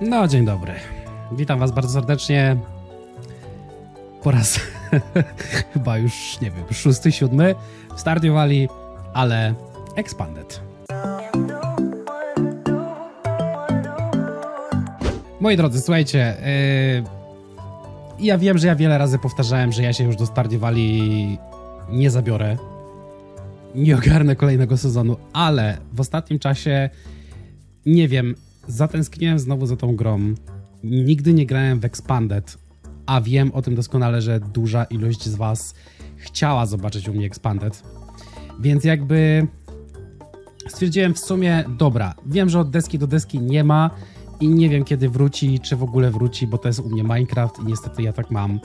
No, dzień dobry. Witam Was bardzo serdecznie. Po raz chyba już, nie wiem, szósty, siódmy w Stardew Valley, ale expanded. Moi drodzy, słuchajcie, yy, ja wiem, że ja wiele razy powtarzałem, że ja się już do Stardew Valley nie zabiorę. Nie ogarnę kolejnego sezonu, ale w ostatnim czasie nie wiem, zatęskniłem znowu za tą grą. Nigdy nie grałem w Expanded, a wiem o tym doskonale, że duża ilość z Was chciała zobaczyć u mnie Expanded. Więc jakby stwierdziłem w sumie, dobra, wiem, że od deski do deski nie ma i nie wiem kiedy wróci, czy w ogóle wróci, bo to jest u mnie Minecraft i niestety ja tak mam.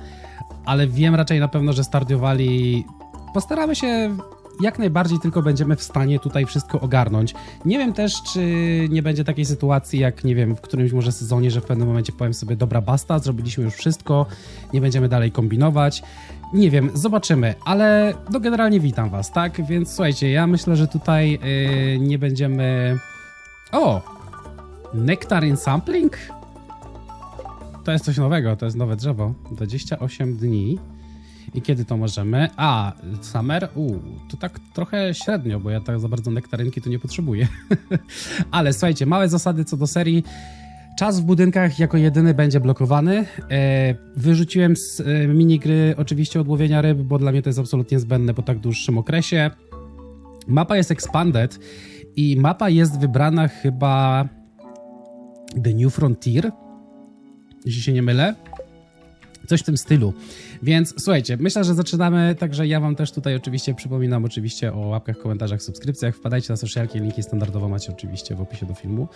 Ale wiem raczej na pewno, że Stardew Valley postaramy się jak najbardziej tylko będziemy w stanie tutaj wszystko ogarnąć. Nie wiem też, czy nie będzie takiej sytuacji, jak nie wiem, w którymś może sezonie, że w pewnym momencie powiem sobie, dobra, basta, zrobiliśmy już wszystko, nie będziemy dalej kombinować. Nie wiem, zobaczymy, ale no generalnie witam was, tak? Więc słuchajcie, ja myślę, że tutaj yy, nie będziemy... O! Nectarine Sampling? To jest coś nowego, to jest nowe drzewo. 28 dni. I kiedy to możemy? A, Summer? U, to tak trochę średnio, bo ja tak za bardzo nektarynki tu nie potrzebuję. Ale słuchajcie, małe zasady co do serii. Czas w budynkach jako jedyny będzie blokowany. E, wyrzuciłem z e, minigry oczywiście odłowienia ryb, bo dla mnie to jest absolutnie zbędne po tak dłuższym okresie. Mapa jest expanded i mapa jest wybrana chyba The New Frontier, jeśli się nie mylę. Coś w tym stylu. Więc słuchajcie, myślę, że zaczynamy. Także ja Wam też tutaj oczywiście przypominam oczywiście o łapkach, komentarzach, subskrypcjach. Wpadajcie na socialki, linki standardowo macie oczywiście w opisie do filmu.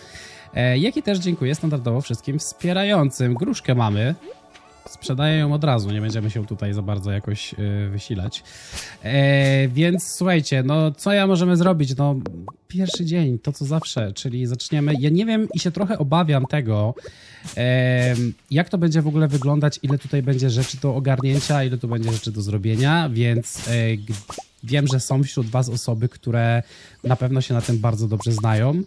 E, jak i też dziękuję standardowo wszystkim wspierającym. Gruszkę mamy. Sprzedaję ją od razu, nie będziemy się tutaj za bardzo jakoś yy, wysilać. E, więc słuchajcie, no co ja możemy zrobić? No pierwszy dzień, to co zawsze, czyli zaczniemy. Ja nie wiem i się trochę obawiam tego, e, jak to będzie w ogóle wyglądać, ile tutaj będzie rzeczy do ogarnięcia, ile tu będzie rzeczy do zrobienia, więc e, wiem, że są wśród was osoby, które na pewno się na tym bardzo dobrze znają.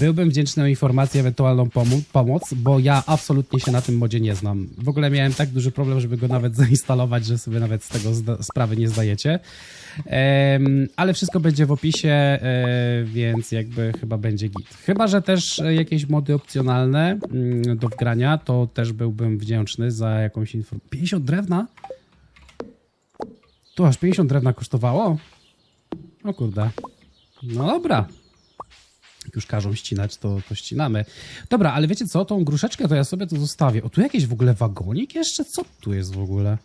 Byłbym wdzięczny o informację, ewentualną pomo- pomoc, bo ja absolutnie się na tym modzie nie znam. W ogóle miałem tak duży problem, żeby go nawet zainstalować, że sobie nawet z tego sprawy nie zdajecie. Em, ale wszystko będzie w opisie, e, więc jakby chyba będzie git. Chyba, że też jakieś mody opcjonalne mm, do wgrania, to też byłbym wdzięczny za jakąś informację. 50 drewna? Tu aż 50 drewna kosztowało? O kurde. No dobra już każą ścinać, to, to ścinamy. Dobra, ale wiecie co, tą gruszeczkę to ja sobie tu zostawię. O, tu jakiś w ogóle wagonik jeszcze? Co tu jest w ogóle?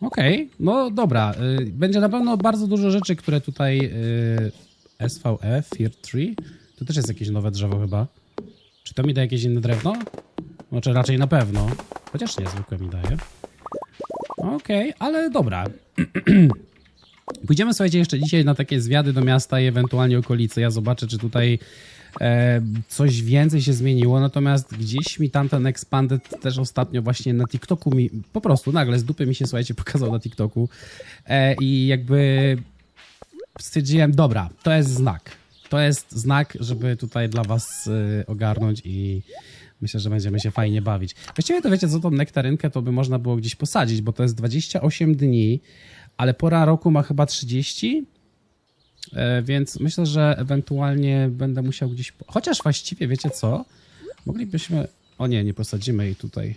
Okej, no dobra. Y, będzie na pewno bardzo dużo rzeczy, które tutaj y, SVE, Fear Tree. Tu też jest jakieś nowe drzewo chyba. Czy to mi da jakieś inne drewno? Znaczy raczej na pewno. Chociaż nie, zwykłe mi daje. Okej, ale dobra. Pójdziemy, słuchajcie, jeszcze dzisiaj na takie zwiady do miasta i ewentualnie okolicy. Ja zobaczę, czy tutaj e, coś więcej się zmieniło. Natomiast gdzieś mi tamten Expanded też ostatnio właśnie na TikToku mi po prostu nagle z dupy mi się, słuchajcie, pokazał na TikToku. E, I jakby stwierdziłem, dobra, to jest znak. To jest znak, żeby tutaj dla was e, ogarnąć i myślę, że będziemy się fajnie bawić. Właściwie to wiecie, co tą nektarynkę to by można było gdzieś posadzić, bo to jest 28 dni, ale pora roku ma chyba 30, e, więc myślę, że ewentualnie będę musiał gdzieś... po- Chociaż właściwie, wiecie co? Moglibyśmy... O nie, nie posadzimy jej tutaj.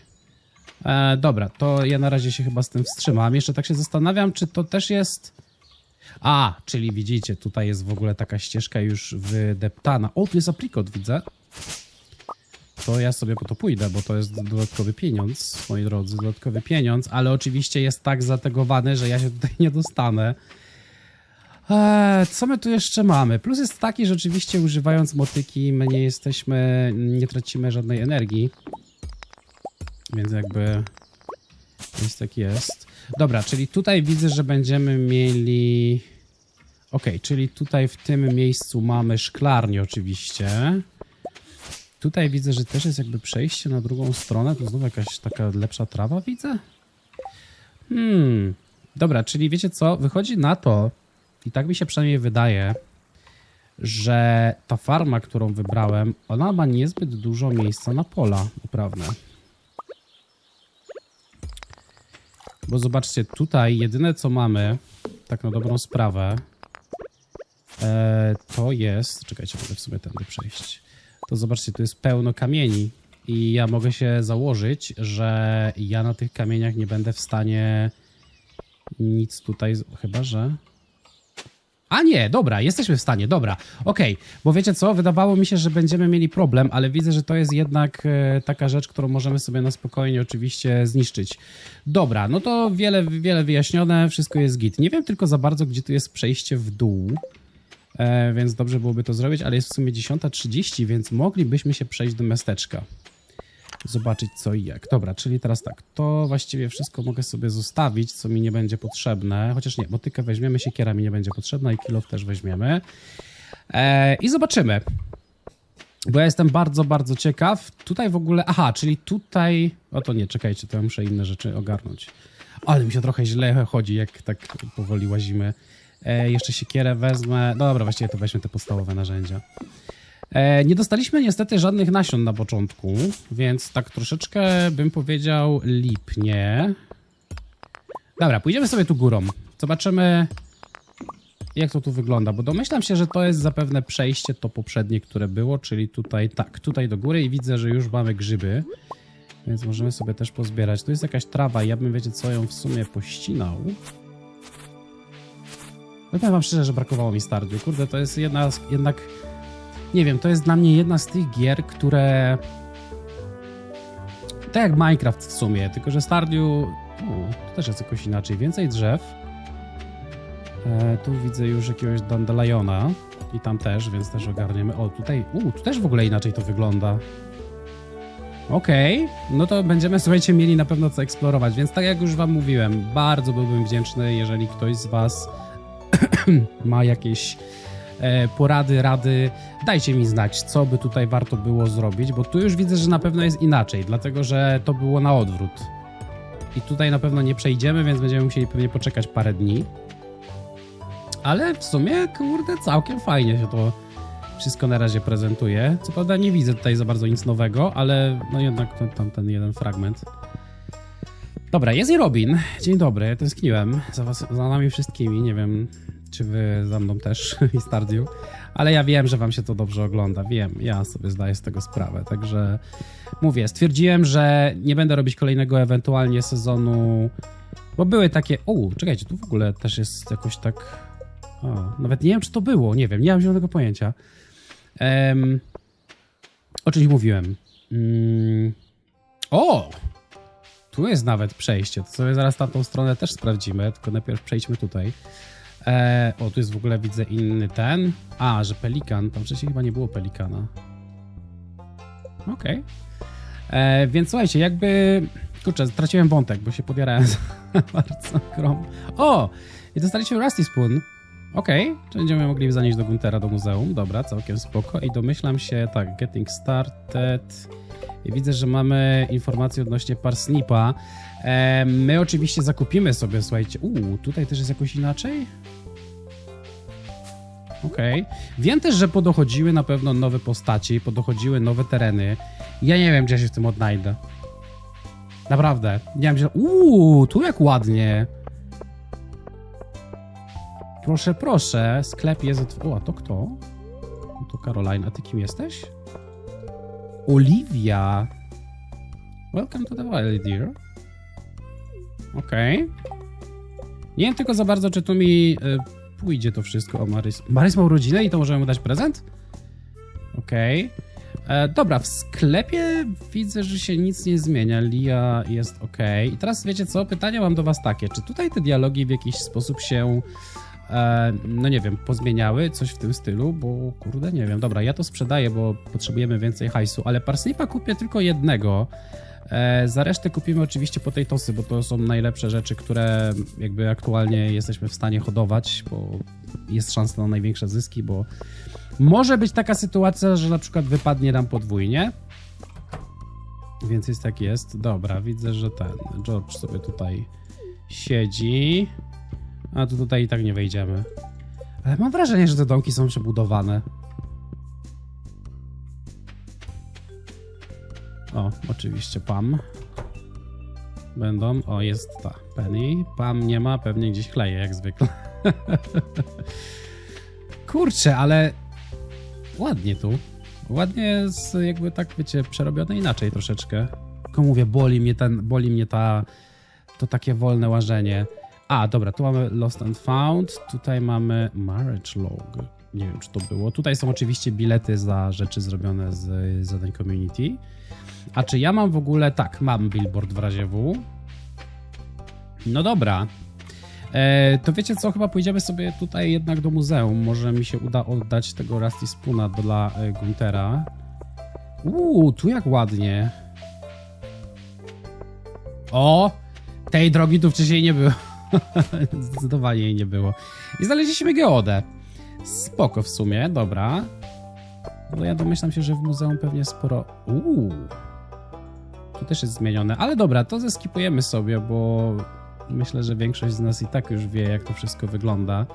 E, dobra, to ja na razie się chyba z tym wstrzymam. Jeszcze tak się zastanawiam, czy to też jest... A, czyli widzicie, tutaj jest w ogóle taka ścieżka już wydeptana. O, tu jest aprikot, widzę. To ja sobie po to pójdę, bo to jest dodatkowy pieniądz, moi drodzy, dodatkowy pieniądz, ale oczywiście jest tak zategowany, że ja się tutaj nie dostanę. Eee, co my tu jeszcze mamy? Plus jest taki, że oczywiście używając motyki my nie jesteśmy, nie tracimy żadnej energii. Więc jakby jest tak jest. Dobra, czyli tutaj widzę, że będziemy mieli... Okej, czyli tutaj w tym miejscu mamy szklarnię oczywiście. Tutaj widzę, że też jest jakby przejście na drugą stronę. To znowu jakaś taka lepsza trawa widzę? Hmm. Dobra, czyli wiecie co? Wychodzi na to, i tak mi się przynajmniej wydaje, że ta farma, którą wybrałem, ona ma niezbyt dużo miejsca na pola uprawne. Bo zobaczcie, tutaj jedyne co mamy, tak na dobrą sprawę, e, to jest... Czekajcie, mogę w sumie tędy przejść. To zobaczcie, tu jest pełno kamieni i ja mogę się założyć, że ja na tych kamieniach nie będę w stanie nic tutaj... Chyba, że... A nie, dobra, jesteśmy w stanie, dobra, okej, bo wiecie co, wydawało mi się, że będziemy mieli problem, ale widzę, że to jest jednak e, taka rzecz, którą możemy sobie na spokojnie oczywiście zniszczyć. Dobra, no to wiele, wiele wyjaśnione, wszystko jest git. Nie wiem tylko za bardzo, gdzie tu jest przejście w dół, więc dobrze byłoby to zrobić, ale jest w sumie 10.30, więc moglibyśmy się przejść do miasteczka. Zobaczyć co i jak. Dobra, czyli teraz tak, to właściwie wszystko mogę sobie zostawić, co mi nie będzie potrzebne. Chociaż nie, motykę weźmiemy, siekiera mi nie będzie potrzebna i kilof też weźmiemy. E, I zobaczymy. Bo ja jestem bardzo, bardzo ciekaw. Tutaj w ogóle, aha, czyli tutaj... O to nie, czekajcie, to ja muszę inne rzeczy ogarnąć. Ale mi się trochę źle chodzi, jak tak powoli łazimy. E, jeszcze siekierę wezmę. No dobra, właściwie to weźmy te podstawowe narzędzia. E, nie dostaliśmy niestety żadnych nasion na początku, więc tak troszeczkę bym powiedział lipnie. Dobra, pójdziemy sobie tu górą. Zobaczymy, jak to tu wygląda, bo domyślam się, że to jest zapewne przejście to poprzednie, które było, czyli tutaj, tak, tutaj do góry i widzę, że już mamy grzyby, więc możemy sobie też pozbierać. Tu jest jakaś trawa ja bym, wiecie co, ją w sumie pościnał. No powiem wam szczerze, że brakowało mi Stardew. Kurde, to jest jedna, z- jednak, nie wiem, to jest dla mnie jedna z tych gier, które... Tak jak Minecraft w sumie, tylko że Stardew... U, to też jest jakoś inaczej. Więcej drzew. E, tu widzę już jakiegoś dandeliona i tam też, więc też ogarniemy. O, tutaj, u, tu też w ogóle inaczej to wygląda. Okej, no to będziemy, słuchajcie, mieli na pewno co eksplorować, więc tak jak już wam mówiłem, bardzo byłbym wdzięczny, jeżeli ktoś z was ma jakieś e, porady, rady, dajcie mi znać, co by tutaj warto było zrobić, bo tu już widzę, że na pewno jest inaczej, dlatego że to było na odwrót. I tutaj na pewno nie przejdziemy, więc będziemy musieli pewnie poczekać parę dni. Ale w sumie, kurde, całkiem fajnie się to wszystko na razie prezentuje. Co prawda nie widzę tutaj za bardzo nic nowego, ale no jednak to, tam ten jeden fragment. Dobra, jest i Robin. Dzień dobry, tęskniłem za, was, za nami wszystkimi. Nie wiem, czy wy za mną też i Stardew, ale ja wiem, że wam się to dobrze ogląda. Wiem, ja sobie zdaję z tego sprawę. Także mówię, stwierdziłem, że nie będę robić kolejnego ewentualnie sezonu, bo były takie. O, czekajcie, tu w ogóle też jest jakoś tak. O, nawet nie wiem, czy to było, nie wiem, nie mam zielonego pojęcia. Em, o czymś mówiłem. Mm, o! Tu jest nawet przejście. To sobie zaraz tamtą stronę też sprawdzimy, tylko najpierw przejdźmy tutaj. E, o, tu jest w ogóle, widzę, inny ten. A, że pelikan. Tam wcześniej chyba nie było pelikana. Okej. E, Więc słuchajcie, jakby... Kurczę, straciłem wątek, bo się podjarałem za bardzo grom. O! I dostaliśmy Rusty Spoon. Okej, czy będziemy mogli zanieść do Guntera do muzeum. Dobra, całkiem spoko. I domyślam się, tak, getting started. Widzę, że mamy informacje odnośnie Parsnipa. E, my oczywiście zakupimy sobie, słuchajcie. Uuu, tutaj też jest jakoś inaczej? Okej. Wiem też, że podochodziły na pewno nowe postaci, podochodziły nowe tereny. Ja nie wiem, gdzie się w tym odnajdę. Naprawdę. Nie wiem, gdzie... Uuu, tu jak ładnie. Proszę, proszę. Sklep jest... O, a to kto? To Caroline. A ty kim jesteś? Olivia. Welcome to the Valley, dear. Okej. Nie wiem tylko za bardzo, czy tu mi y, pójdzie to wszystko. O, Marys. Marys ma urodzinę i to możemy mu dać prezent? Okej. E, Dobra, w sklepie widzę, że się nic nie zmienia. Lia jest ok. I teraz wiecie co? Pytania mam do was takie. Czy tutaj te dialogi w jakiś sposób się, no nie wiem, pozmieniały? Coś w tym stylu? Bo kurde, nie wiem. Dobra, ja to sprzedaję, bo potrzebujemy więcej hajsu, ale parsnipa kupię tylko jednego. E, za resztę kupimy oczywiście potatoesy, bo to są najlepsze rzeczy, które jakby aktualnie jesteśmy w stanie hodować, bo jest szansa na największe zyski, bo może być taka sytuacja, że na przykład wypadnie nam podwójnie. Więc jest tak jest. Dobra, widzę, że ten George sobie tutaj siedzi. A tu tutaj i tak nie wejdziemy. Ale mam wrażenie, że te domki są przebudowane. O, oczywiście Pam. Będą. O, jest ta Penny. Pam nie ma, pewnie gdzieś kleje, jak zwykle. Kurczę, ale ładnie tu. Ładnie jest jakby tak, wiecie, przerobione inaczej troszeczkę. Tylko mówię, boli mnie ten, boli mnie ta, to takie wolne łażenie. A, dobra, tu mamy Lost and Found, tutaj mamy Marriage Log. Nie wiem, czy to było. Tutaj są oczywiście bilety za rzeczy zrobione z zadań community. A czy ja mam w ogóle... Tak, mam billboard w razie W. No dobra. E, to wiecie co, chyba pójdziemy sobie tutaj jednak do muzeum. Może mi się uda oddać tego Rusty Spoona dla e, Guntera. Uuu, tu jak ładnie. O! Tej drogi tu wcześniej nie było. Zdecydowanie jej nie było. I znaleźliśmy geodę. Spoko w sumie, dobra. No ja domyślam się, że w muzeum pewnie sporo... Uuu. Tu też jest zmienione. Ale dobra, to zeskipujemy sobie, bo myślę, że większość z nas i tak już wie, jak to wszystko wygląda.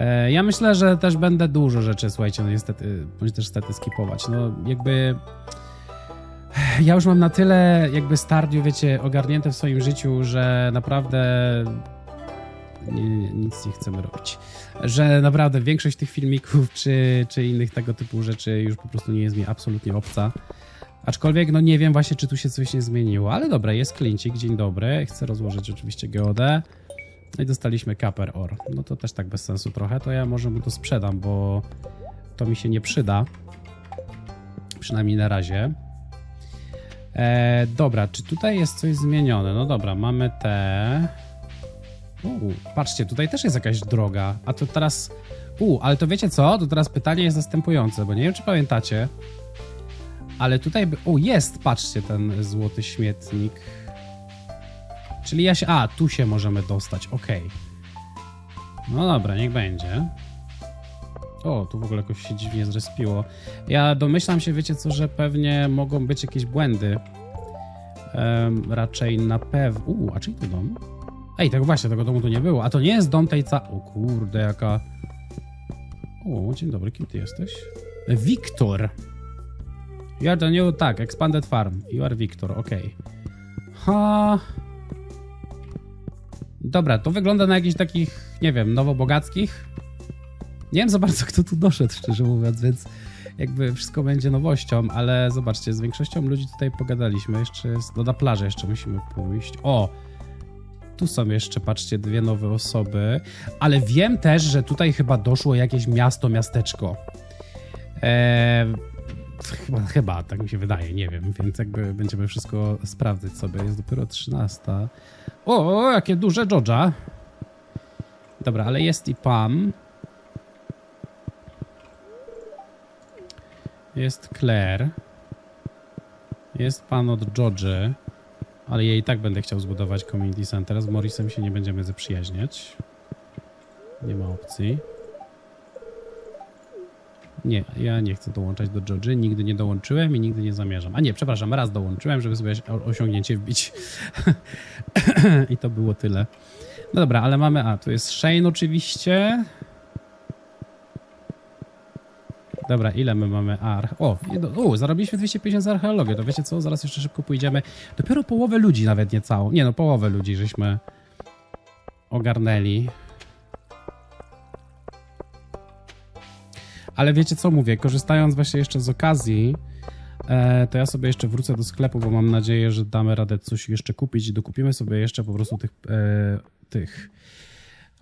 E, Ja myślę, że też będę dużo rzeczy, słuchajcie, no niestety, bądź też stety skipować. No jakby ja już mam na tyle jakby Stardew, wiecie, ogarnięte w swoim życiu, że naprawdę nie, nic nie chcemy robić. Że naprawdę większość tych filmików czy, czy innych tego typu rzeczy już po prostu nie jest mi absolutnie obca. Aczkolwiek, no nie wiem właśnie, czy tu się coś nie zmieniło, ale dobra, jest klincik, dzień dobry. Chcę rozłożyć oczywiście geodę. No i dostaliśmy Copper Ore. No to też tak bez sensu trochę, to ja może mu to sprzedam, bo to mi się nie przyda. Przynajmniej na razie. E, dobra, czy tutaj jest coś zmienione? No dobra, mamy te. Uu, patrzcie, tutaj też jest jakaś droga. A to teraz. U, ale to wiecie co? To teraz pytanie jest następujące, bo nie wiem, czy pamiętacie. Ale tutaj. By... O, jest, patrzcie, ten złoty śmietnik. Czyli ja się. A, tu się możemy dostać, okej. No dobra, niech będzie. O, tu w ogóle jakoś się dziwnie zrespiło. Ja domyślam się, wiecie co, że pewnie mogą być jakieś błędy. Em, raczej na pewno. Uuu, a czyj to dom? Ej, tego właśnie, tego domu tu nie było. A to nie jest dom tej ca... O kurde, jaka... O, dzień dobry, kim ty jesteś? Wiktor. You are the new... Tak, Expanded Farm. You are Wiktor, okej. Ha... Dobra, to wygląda na jakichś takich, nie wiem, nowobogackich. Nie wiem za bardzo, kto tu doszedł, szczerze mówiąc, więc jakby wszystko będzie nowością, ale zobaczcie, z większością ludzi tutaj pogadaliśmy. Jeszcze jest, no na plażę jeszcze musimy pójść. O! Tu są jeszcze, patrzcie, dwie nowe osoby, ale wiem też, że tutaj chyba doszło jakieś miasto, miasteczko. Eee, chyba, chyba, tak mi się wydaje, nie wiem, więc jakby będziemy wszystko sprawdzać sobie. Jest dopiero 13. O, o jakie duże Georgia. Dobra, ale jest i Pam. Jest Claire. Jest pan od George. Ale ja i tak będę chciał zbudować community center. Z Morrisem się nie będziemy zaprzyjaźniać. Nie ma opcji. Nie, ja nie chcę dołączać do George. Nigdy nie dołączyłem i nigdy nie zamierzam. A nie, przepraszam, raz dołączyłem, żeby sobie osiągnięcie wbić. I to było tyle. No dobra, ale mamy. A, tu jest Shane oczywiście. Dobra, ile my mamy arch? O, jedno- o, zarobiliśmy 250 za archeologię. To wiecie co? Zaraz jeszcze szybko pójdziemy. Dopiero połowę ludzi, nawet nie całą. Nie no, połowę ludzi żeśmy ogarnęli. Ale wiecie co mówię? Korzystając właśnie jeszcze z okazji, e, to ja sobie jeszcze wrócę do sklepu, bo mam nadzieję, że damy radę coś jeszcze kupić i dokupimy sobie jeszcze po prostu tych, e, tych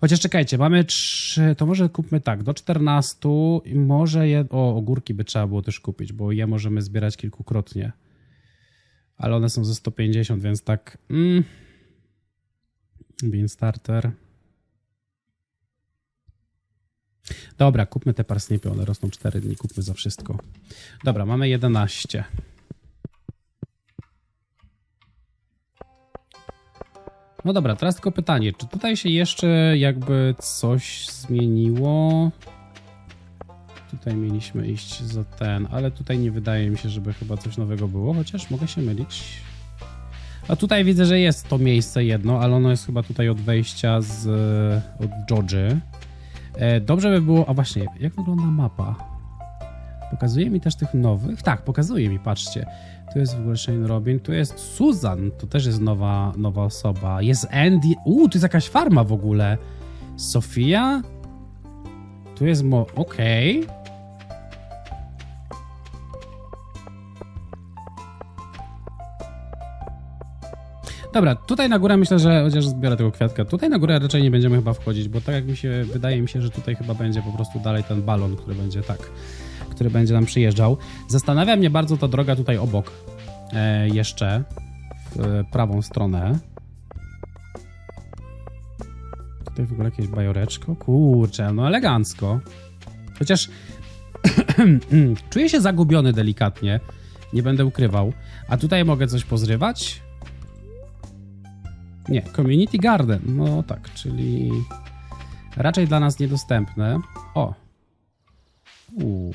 Chociaż czekajcie, mamy trzy, to może kupmy tak, do 14 i może je, o, ogórki by trzeba było też kupić, bo je możemy zbierać kilkukrotnie. Ale one są ze 150, więc tak, mm. Bean starter. Dobra, kupmy te parsnipy, one rosną 4 dni, kupmy za wszystko. Dobra, mamy 11. No dobra, teraz tylko pytanie, czy tutaj się jeszcze jakby coś zmieniło? Tutaj mieliśmy iść za ten, ale tutaj nie wydaje mi się, żeby chyba coś nowego było, chociaż mogę się mylić. A tutaj widzę, że jest to miejsce jedno, ale ono jest chyba tutaj od wejścia z od Georgy. E, dobrze by było... A właśnie, jak wygląda mapa? Pokazuje mi też tych nowych? Tak, pokazuje mi, patrzcie. Tu jest w ogóle Shane Robin, tu jest Susan, to też jest nowa, nowa osoba. Jest Andy, uuu, tu jest jakaś farma w ogóle. Sofia? Tu jest Mo... okej. Dobra, tutaj na górę myślę, że chociaż zbiorę tego kwiatka. Tutaj na górę raczej nie będziemy chyba wchodzić, bo tak jak mi się wydaje mi się, że tutaj chyba będzie po prostu dalej ten balon, który będzie tak, który będzie nam przyjeżdżał. Zastanawia mnie bardzo ta droga tutaj obok. E, jeszcze w prawą stronę. Tutaj w ogóle jakieś bajoreczko. Kurczę, no elegancko. Chociaż czuję się zagubiony delikatnie. Nie będę ukrywał. A tutaj mogę coś pozrywać? Nie, Community Garden. No tak, czyli raczej dla nas niedostępne. O. Uuu.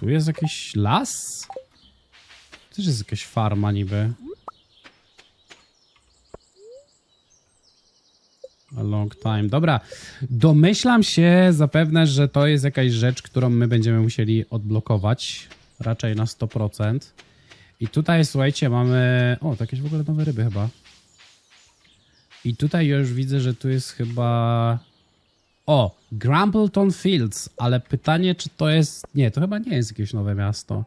Tu jest jakiś las? Też jest jakaś farma niby. A long time. Dobra, domyślam się zapewne, że to jest jakaś rzecz, którą my będziemy musieli odblokować. Raczej na 100%. I tutaj, słuchajcie, mamy... O, to jakieś w ogóle nowe ryby chyba. I tutaj już widzę, że tu jest chyba... O, Grumpleton Fields, ale pytanie, czy to jest... Nie, to chyba nie jest jakieś nowe miasto.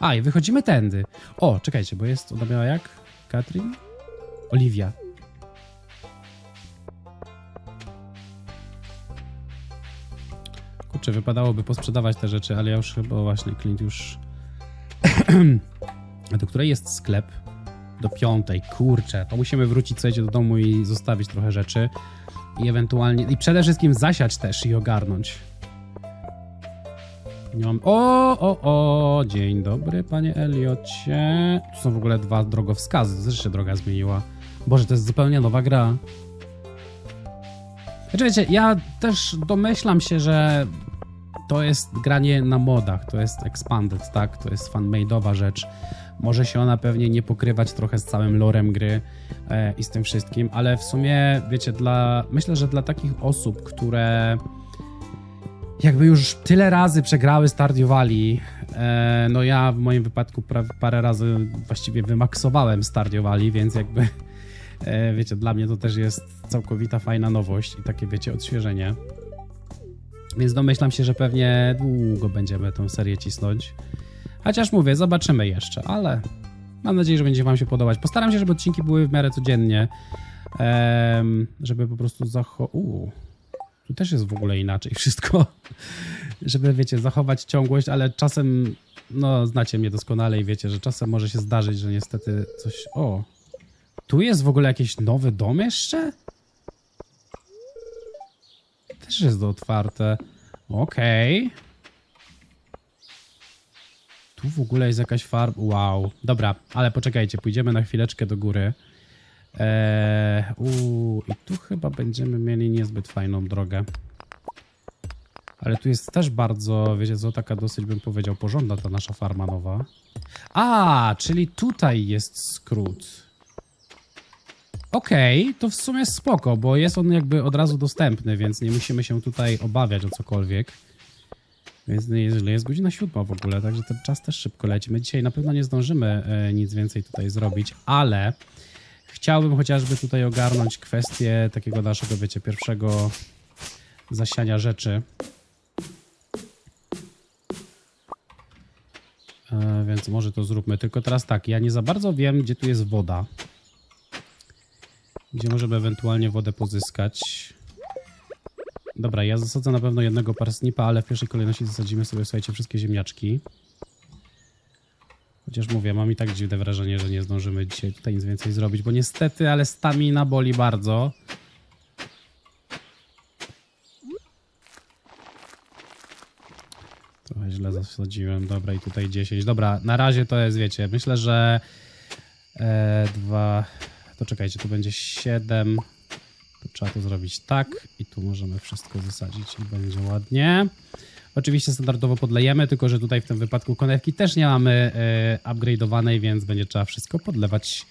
A, i wychodzimy tędy. O, czekajcie, bo jest... Ona miała jak? Katrin? Oliwia. Kurczę, wypadałoby posprzedawać te rzeczy, ale ja już chyba właśnie, Clint już... Do której jest sklep? Do piątej, kurczę. To musimy wrócić sobie do domu i zostawić trochę rzeczy. I ewentualnie... I przede wszystkim zasiać też i ogarnąć. Nie mam... O, o, o! Dzień dobry, panie Eliocie. Tu są w ogóle dwa drogowskazy. Też się droga zmieniła. Boże, to jest zupełnie nowa gra. Znaczy, wiecie, ja też domyślam się, że to jest granie na modach, to jest expanded, tak? To jest fanmade'owa rzecz. Może się ona pewnie nie pokrywać trochę z całym lorem gry e, i z tym wszystkim, ale w sumie, wiecie, dla, myślę, że dla takich osób, które jakby już tyle razy przegrały Stardew Valley, e, no ja w moim wypadku pra, parę razy właściwie wymaksowałem Stardew Valley, więc jakby e, wiecie, dla mnie to też jest całkowita fajna nowość i takie, wiecie, odświeżenie. Więc domyślam się, że pewnie długo będziemy tę serię cisnąć. Chociaż mówię, zobaczymy jeszcze, ale mam nadzieję, że będzie Wam się podobać. Postaram się, żeby odcinki były w miarę codziennie, żeby po prostu zacho... Uuu, tu też jest w ogóle inaczej wszystko. żeby, wiecie, zachować ciągłość, ale czasem, no znacie mnie doskonale i wiecie, że czasem może się zdarzyć, że niestety coś... O, tu jest w ogóle jakiś nowy dom jeszcze? Też jest otwarte. Okej. Tu w ogóle jest jakaś farba. Wow. Dobra, ale poczekajcie, pójdziemy na chwileczkę do góry. Eee, uu, I tu chyba będziemy mieli niezbyt fajną drogę. Ale tu jest też bardzo, wiecie co, taka dosyć bym powiedział porządna ta nasza farma nowa. A, czyli tutaj jest skrót. Okej, to w sumie spoko, bo jest on jakby od razu dostępny, więc nie musimy się tutaj obawiać o cokolwiek. Jest jest godzina siódma w ogóle, także ten czas też szybko leci. My dzisiaj na pewno nie zdążymy e, nic więcej tutaj zrobić, ale chciałbym chociażby tutaj ogarnąć kwestię takiego naszego, wiecie, pierwszego zasiania rzeczy. E, więc może to zróbmy. Tylko teraz tak, ja nie za bardzo wiem, gdzie tu jest woda gdzie możemy ewentualnie wodę pozyskać. Dobra, ja zasadzę na pewno jednego parsnipa, ale w pierwszej kolejności zasadzimy sobie, słuchajcie, wszystkie ziemniaczki. Chociaż mówię, mam i tak dziwne wrażenie, że nie zdążymy dzisiaj tutaj nic więcej zrobić, bo niestety, ale stamina boli bardzo. Trochę źle zasadziłem, dobra i tutaj 10. Dobra, na razie to jest, wiecie, myślę, że e, dwa, to czekajcie, tu będzie 7. Trzeba to zrobić tak i tu możemy wszystko wysadzić i będzie ładnie. Oczywiście standardowo podlejemy, tylko że tutaj w tym wypadku konewki też nie mamy y, upgrade'owanej, więc będzie trzeba wszystko podlewać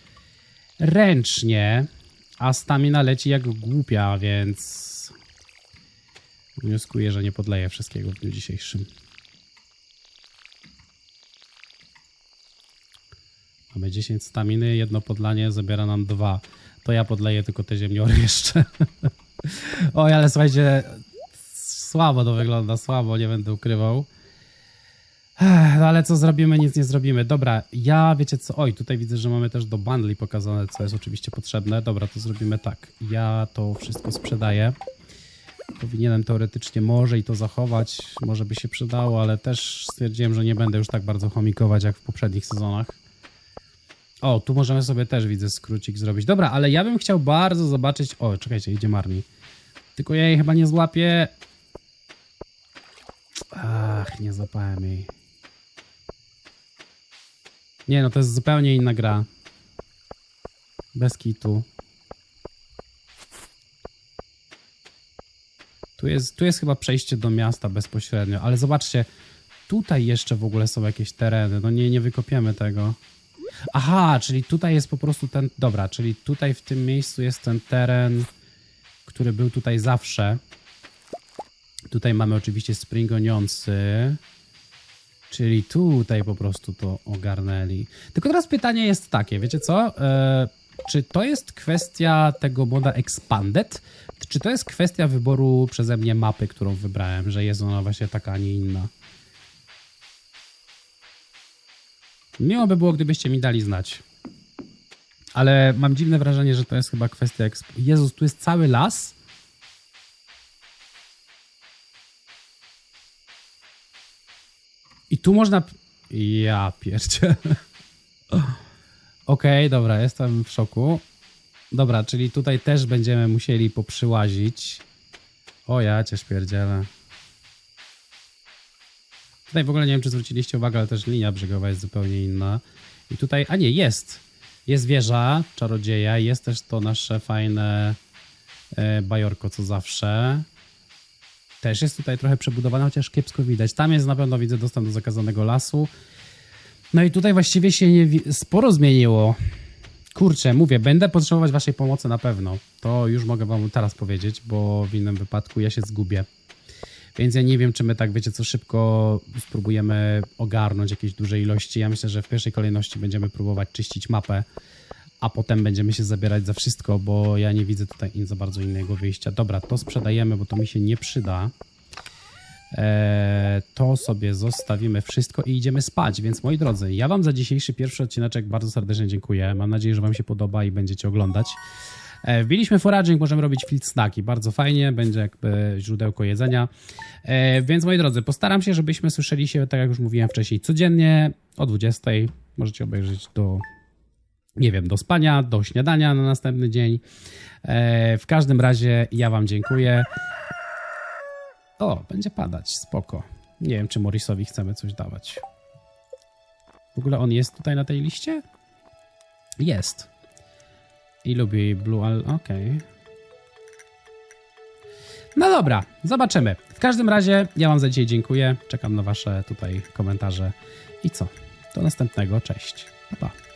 ręcznie. A stamina leci jak głupia, więc... Wnioskuję, że nie podleję wszystkiego w dniu dzisiejszym. Mamy 10 staminy, jedno podlanie zabiera nam dwa. To ja podleję tylko te ziemniory jeszcze. Oj, ale słuchajcie, słabo to wygląda, słabo, nie będę ukrywał. No ale co zrobimy, nic nie zrobimy. Dobra, ja wiecie co, oj, tutaj widzę, że mamy też do bundli pokazane, co jest oczywiście potrzebne. Dobra, to zrobimy tak. Ja to wszystko sprzedaję. Powinienem teoretycznie może i to zachować, może by się przydało, ale też stwierdziłem, że nie będę już tak bardzo chomikować jak w poprzednich sezonach. O, tu możemy sobie też, widzę, skrócik zrobić. Dobra, ale ja bym chciał bardzo zobaczyć... O, czekajcie, idzie Marni. Tylko ja jej chyba nie złapię. Ach, nie złapałem jej. Nie, no to jest zupełnie inna gra. Bez kitu. Tu jest, tu jest chyba przejście do miasta bezpośrednio, ale zobaczcie, tutaj jeszcze w ogóle są jakieś tereny. No nie, nie wykopiemy tego. Aha, czyli tutaj jest po prostu ten. Dobra, czyli tutaj w tym miejscu jest ten teren, który był tutaj zawsze. Tutaj mamy oczywiście spring goniący. Czyli tutaj po prostu to ogarnęli. Tylko teraz pytanie jest takie, wiecie co? E, czy to jest kwestia tego moda Expanded? Czy to jest kwestia wyboru przeze mnie mapy, którą wybrałem, że jest ona właśnie taka, a nie inna? Miło by było, gdybyście mi dali znać. Ale mam dziwne wrażenie, że to jest chyba kwestia. Eksp... Jezus, tu jest cały las. I tu można. Ja pierdzie. Okej, dobra, jestem w szoku. Dobra, czyli tutaj też będziemy musieli poprzyłazić. O ja cię. Tutaj w ogóle nie wiem, czy zwróciliście uwagę, ale też linia brzegowa jest zupełnie inna. I tutaj, a nie, jest. Jest wieża czarodzieja, jest też to nasze fajne e, bajorko, co zawsze. Też jest tutaj trochę przebudowane, chociaż kiepsko widać. Tam jest na pewno, widzę, dostęp do zakazanego lasu. No i tutaj właściwie się nie, sporo zmieniło. Kurczę, mówię, będę potrzebować waszej pomocy na pewno. To już mogę wam teraz powiedzieć, bo w innym wypadku ja się zgubię. Więc ja nie wiem, czy my tak, wiecie, co szybko spróbujemy ogarnąć jakieś duże ilości. Ja myślę, że w pierwszej kolejności będziemy próbować czyścić mapę, a potem będziemy się zabierać za wszystko, bo ja nie widzę tutaj za bardzo innego wyjścia. Dobra, to sprzedajemy, bo to mi się nie przyda. Eee, to sobie zostawimy wszystko i idziemy spać. Więc moi drodzy, ja wam za dzisiejszy pierwszy odcineczek bardzo serdecznie dziękuję. Mam nadzieję, że wam się podoba i będziecie oglądać. E, Wbiliśmy foraging, możemy robić field snacki. Bardzo fajnie, będzie jakby źródełko jedzenia. E, Więc moi drodzy, postaram się, żebyśmy słyszeli się, tak jak już mówiłem wcześniej, codziennie o 20. Możecie obejrzeć do, nie wiem, do spania, do śniadania na następny dzień. E, W każdym razie ja wam dziękuję. O, będzie padać, spoko. Nie wiem, czy Morrisowi chcemy coś dawać. W ogóle on jest tutaj na tej liście? Jest. I lubi Blue Al... Okej. No dobra, zobaczymy. W każdym razie ja wam za dzisiaj dziękuję. Czekam na wasze tutaj komentarze. I co? Do następnego. Cześć. Pa, pa.